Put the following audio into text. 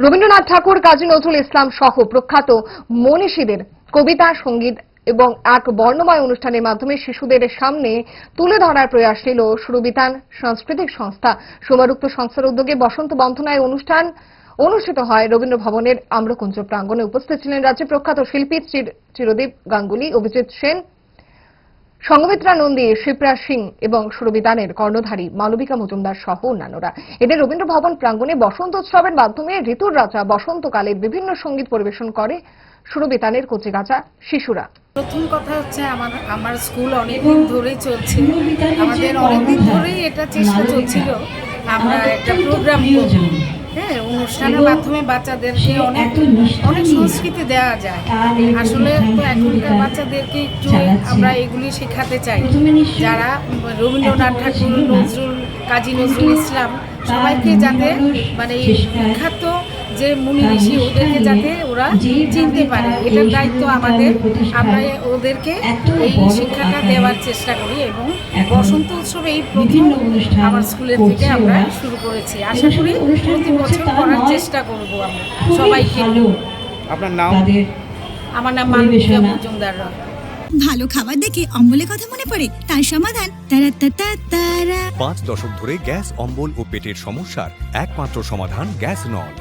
রবীন্দ্রনাথ ঠাকুর, কাজী নজরুল ইসলাম সহ প্রখ্যাত মনীষীদের কবিতা, সংগীত এবং এক বর্ণময় অনুষ্ঠানের মাধ্যমে শিশুদের সামনে তুলে ধরার প্রয়াস নিল সুরবিতান সাংস্কৃতিক সংস্থা। সোমারুক্ত সংস্থার উদ্যোগে বসন্ত বন্ধনায় অনুষ্ঠান অনুষ্ঠিত হয়। রবীন্দ্র ভবনের আম্রকুঞ্জ প্রাঙ্গণে উপস্থিত ছিলেন রাজ্যের প্রখ্যাত শিল্পী চির- চিরদীপ গাঙ্গুলি, অভিজিৎ সেন সংগমিত্রা নন্দী, শিপ্রা সিং এবং সুরবিদানের কর্ণধারী মালবিকা মজুমদার সহ অন্যান্যরা। এদের রবীন্দ্র ভবন প্রাঙ্গণে বসন্ত উৎসবের মাধ্যমে ঋতুর রাজা বসন্তকালে বিভিন্ন সংগীত পরিবেশন করে সুরবিতানের কচিকাচা শিশুরা। প্রথম কথা হচ্ছে আমার আমার স্কুল অনেকদিন ধরেই চলছে আমাদের অনেকদিন ধরেই এটা চেষ্টা চলছিল। আমরা একটা প্রোগ্রাম করব। হ্যাঁ অনুষ্ঠানের মাধ্যমে বাচ্চাদেরকে অনেক অনেক সংস্কৃতি দেওয়া যায়। আসলে তো এখনকার বাচ্চাদেরকে একটু আমরা এগুলি শেখাতে চাই। যারা রবীন্দ্রনাথ ঠাকুর নজরুল কাজী নজরুল ইসলাম সবাইকে যাতে মানে বিখ্যাত যে মুনি ঋষি ওদেরকে যাতে ওরা চিনতে পারে এটার দায়িত্ব আমাদের। আমরা ওদেরকে এই শিক্ষাটা দেওয়ার চেষ্টা করি এবং বসন্ত উৎসবে এই প্রথম আমার স্কুলের থেকে আমরা শুরু করেছি। আশা করি প্রতি বছর করার চেষ্টা করব আমরা সবাইকে। আপনার নাম? আমার নাম মালবিকা মজুমদার রায়। ভালো খাবার দেখে অম্বলের কথা মনে পড়ে তার সমাধান তারা তারা তারা পাঁচ দশক ধরে গ্যাস অম্বল ও পেটের সমস্যার একমাত্র সমাধান গ্যাস নল।